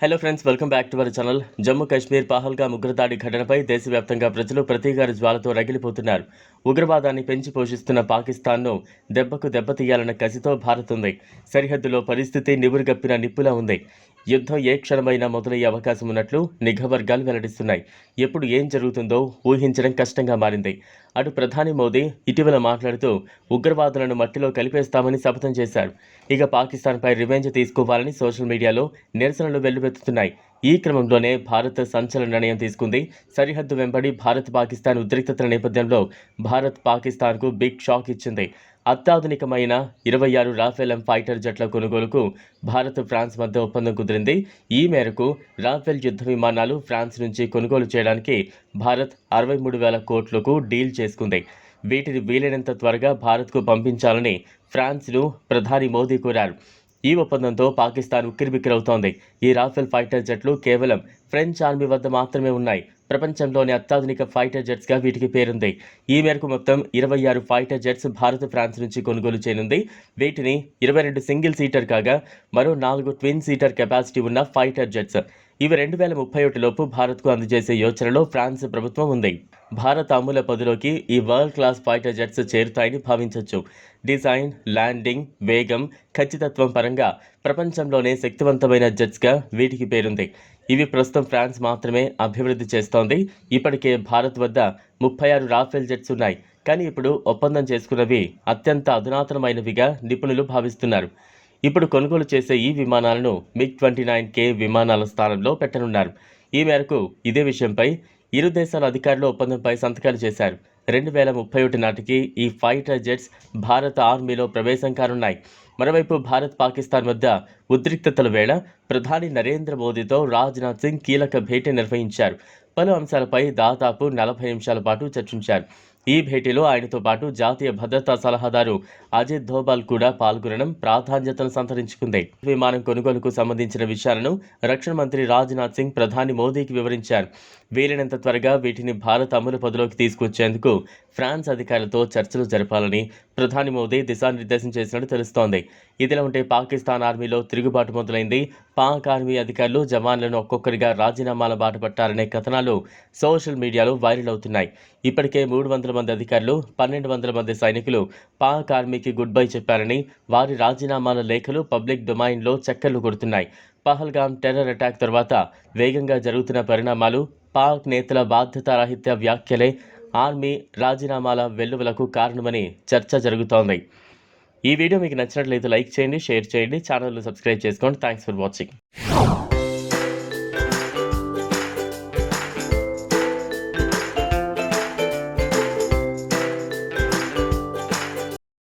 Hello friends welcome back to our channel Jammu Kashmir Pahalgam ఉగ్రదాడి ఘటనపై దేశవ్యాప్తంగా ప్రజలు ప్రతీకార జ్వాలతో రగిలిపోతున్నారు ఉగ్రవాదాన్ని పెంచి పోషిస్తున్న పాకిస్తాన్ను దెబ్బకు దెబ్బతీయాలన్న కసితో భారత్ ఉంది సరిహద్దులో పరిస్థితి నివురుగప్పిన నిప్పులా ఉంది యుద్ధం ఏ క్షణమైనా మొదలయ్యే అవకాశం ఉన్నట్లు నిఘా వర్గాలు వెల్లడిస్తున్నాయి ఎప్పుడు ఏం జరుగుతుందో ఊహించడం కష్టంగా మారింది. అటు ప్రధాని మోదీ ఇటీవల మాట్లాడుతూ ఉగ్రవాదులను మట్టిలో కలిపేస్తామని శపథం చేశారు. ఇక పాకిస్తాన్పై రివెంజ్ తీసుకోవాలని సోషల్ మీడియాలో నిరసనలు వెల్లువెత్తుతున్నాయి. ఈ క్రమంలోనే భారత్ సంచలన నిర్ణయం తీసుకుంది. సరిహద్దు వెంబడి భారత్ పాకిస్తాన్ ఉద్రిక్తతల నేపథ్యంలో భారత్ పాకిస్తాన్కు బిగ్ షాక్ ఇచ్చింది. అత్యాధునికమైన ఇరవై ఆరు రాఫెల్ ఎం ఫైటర్ జట్ల కొనుగోలుకు భారత్ ఫ్రాన్స్ మధ్య ఒప్పందం కుదిరింది. ఈ మేరకు రాఫెల్ యుద్ధ విమానాలు ఫ్రాన్స్ నుంచి కొనుగోలు చేయడానికి భారత్ అరవై మూడు వేల కోట్లకు డీల్ చేసుకుంది. వీటిని వీలైనంత త్వరగా భారత్కు పంపించాలని ఫ్రాన్స్ను ప్రధాని మోదీ కోరారు. ఈ ఒప్పందంతో పాకిస్తాన్ ఉక్కిరిబిక్కిరవుతోంది. ఈ రాఫెల్ ఫైటర్ జెట్లు కేవలం ఫ్రెంచ్ ఆర్మీ వద్ద మాత్రమే ఉన్నాయి. ప్రపంచంలోని అత్యాధునిక ఫైటర్ జెట్స్గా వీటికి పేరుంది. ఈ మేరకు మొత్తం ఇరవై ఆరు ఫైటర్ జెట్స్ భారత్ ఫ్రాన్స్ నుంచి కొనుగోలు చేయనుంది. వీటిని ఇరవై రెండు సింగిల్ సీటర్ కాగా మరో నాలుగు ట్విన్ సీటర్ కెపాసిటీ ఉన్న ఫైటర్ జెట్స్. ఇవి రెండు వేల ముప్పై ఒకటిలోపు భారత్కు అందజేసే యోచనలో ఫ్రాన్స్ ప్రభుత్వం ఉంది. భారత్ అమూల పదిలోకి ఈ వరల్డ్ క్లాస్ ఫైటర్ జెట్స్ చేరుతాయని భావించవచ్చు డిజైన్ ల్యాండింగ్ వేగం ఖచ్చితత్వం పరంగా ప్రపంచంలోనే శక్తివంతమైన జెట్స్గా వీటికి పేరుంది. ఇవి ప్రస్తుతం ఫ్రాన్స్ మాత్రమే అభివృద్ధి చేస్తోంది. ఇప్పటికే భారత్ వద్ద ముప్పై ఆరు రాఫెల్ జెట్స్ ఉన్నాయి. కానీ ఇప్పుడు ఒప్పందం చేసుకున్నవి అత్యంత అధునాతనమైనవిగా నిపుణులు భావిస్తున్నారు. ఇప్పుడు కొనుగోలు చేసే ఈ విమానాలను మిగ్ ట్వంటీ నైన్ కే విమానాల స్థానంలో పెట్టనున్నారు. ఈ మేరకు ఇదే విషయంపై ఇరు దేశాల అధికారులు ఒప్పందంపై సంతకాలు చేశారు. రెండు వేల ముప్పై ఒకటి నాటికి ఈ ఫైటర్ జెట్స్ భారత ఆర్మీలో ప్రవేశం కానున్నాయి. మరోవైపు భారత్ పాకిస్తాన్ మధ్య ఉద్రిక్తతల వేళ ప్రధాని నరేంద్ర మోదీతో రాజ్నాథ్ సింగ్ కీలక భేటీ నిర్వహించారు. పలు అంశాలపై దాదాపు నలభై నిమిషాల పాటు చర్చించారు. ఈ భేటీలో ఆయనతో పాటు జాతీయ భద్రతా సలహాదారు అజిత్ ధోబాల్ కూడా పాల్గొనడం ప్రాధాన్యతను సంతరించుకుంది. విమానం కొనుగోలుకు సంబంధించిన విషయాలను రక్షణ మంత్రి రాజ్నాథ్ సింగ్ ప్రధాని మోదీకి వివరించారు. వీలైనంత త్వరగా వీటిని భారత్ అమలు పదిలోకి తీసుకొచ్చేందుకు ఫ్రాన్స్ అధికారులతో చర్చలు జరపాలని ప్రధాని మోదీ దిశానిర్దేశం చేసినట్టు తెలుస్తోంది. ఇదిలా ఉంటే పాకిస్తాన్ ఆర్మీలో తిరుగుబాటు మొదలైంది. పాక్ ఆర్మీ అధికారులు జవాన్లను ఒక్కొక్కరిగా రాజీనామాల బాట పట్టారనే కథనాలు సోషల్ మీడియాలో వైరల్ అవుతున్నాయి. ఇప్పటికే మూడు వందల మంది అధికారులు పన్నెండు వందల మంది సైనికులు పాక్ ఆర్మీకి గుడ్ బై చెప్పారని వారి రాజీనామాల లేఖలు పబ్లిక్ డొమైన్లో చక్కర్లు కొడుతున్నాయి. పహల్గామ్ టెర్రర్ అటాక్ తర్వాత వేగంగా జరుగుతున్న పరిణామాలు పాక్ నేతల బాధ్యతారాహిత్య వ్యాఖ్యలే ఆర్మీ రాజీనామాల వెల్లువలకు కారణమని చర్చ జరుగుతోంది. ఈ వీడియో మీకు నచ్చినట్లయితే లైక్ చేయండి షేర్ చేయండి ఛానల్ను సబ్స్క్రైబ్ చేసుకోండి. Thanks for watching